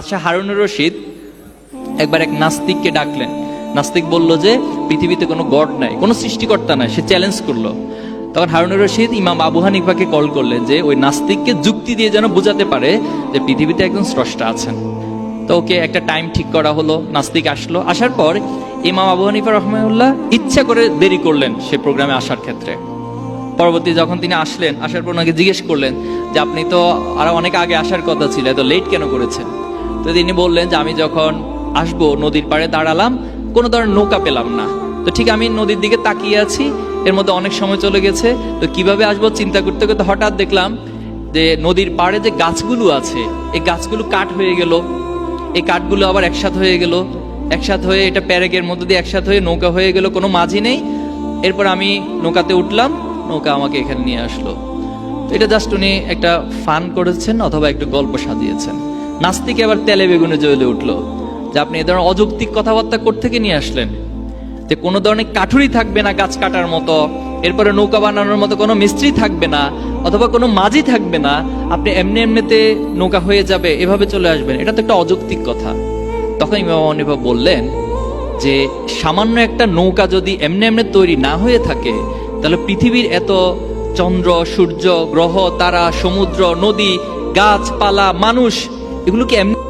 বাদশাহ হারুনুর রশিদ একবার এক নাস্তিককে ডাকলেন। নাস্তিক বলল যে, পৃথিবীতে কোনো গড নাই, কোনো সৃষ্টিকর্তা নাই, সে চ্যালেঞ্জ করল। তখন হারুনুর রশিদ ইমাম আবু হানিফাকে কল করলেন যে, ওই নাস্তিককে যুক্তি দিয়ে যেন বোঝাতে পারে যে পৃথিবীতে একজন স্রষ্টা আছেন। তো ওকে একটা টাইম ঠিক করা হলো, নাস্তিক আসলো। আসার পর ইমাম আবু হানিফা রহমানুল্লাহ ইচ্ছা করে দেরি করলেন সে প্রোগ্রামে আসার ক্ষেত্রে। পরবর্তী যখন তিনি আসলেন, আসার পর ওনাকে জিজ্ঞেস করলেন যে, আপনি তো আরও অনেক আগে আসার কথা ছিল, এত লেট কেন করেছেন? তো তিনি বললেন যে আমি যখন আসব নদীর পাড়ে দাঁড়ালাম, কোনো ধরনের নৌকা পেলাম না। তো ঠিক আমি নদীর দিকে তাকিয়ে আছি, এর মধ্যে অনেক সময় চলে গেছে। তো কীভাবে আসব চিন্তা করতে করতে হঠাৎ দেখলাম যে নদীর পাড়ে যে গাছগুলো আছে, এই গাছগুলো কাঠ হয়ে গেল। এই কাঠগুলো আবার একসাথ হয়ে গেল। একসাথ হয়ে এটা প্যারেকের মধ্যে দিয়ে একসাথ হয়ে নৌকা হয়ে গেল, কোনো মাঝি নেই। এরপর আমি নৌকাতে উঠলাম, নৌকা আমাকে এখানে নিয়ে আসলো। তো এটা জাস্ট উনি একটা ফান করেছেন অথবা একটু গল্প সাজিয়েছেন। নাস্তিক আবার তেলে বেগুনে জ্বলে উঠল, যে আপনি এ ধরনের অযৌক্তিক কথাবার্তা থেকে নিয়ে আসলেন? যে কোনো ধরনের কাঠুরি থাকবে না গাছ কাটার মতো, এরপরে নৌকা বানানোর মতো কোনো মিস্ত্রি থাকবে না, অথবা কোনো মাঝি থাকবে না, আপনি এমনি এমনিতে নৌকা হয়ে যাবে, এভাবে চলে আসবেন। এটা তো একটা অযৌক্তিক কথা। তখন ইমাম বললেন যে, সামান্য একটা নৌকা যদি এমনি এমনি তৈরি না হয়ে থাকে, তাহলে পৃথিবীর এত চন্দ্র, সূর্য, গ্রহ, তারা, সমুদ্র, নদী, গাছপালা, মানুষ এগুলো কি এমনি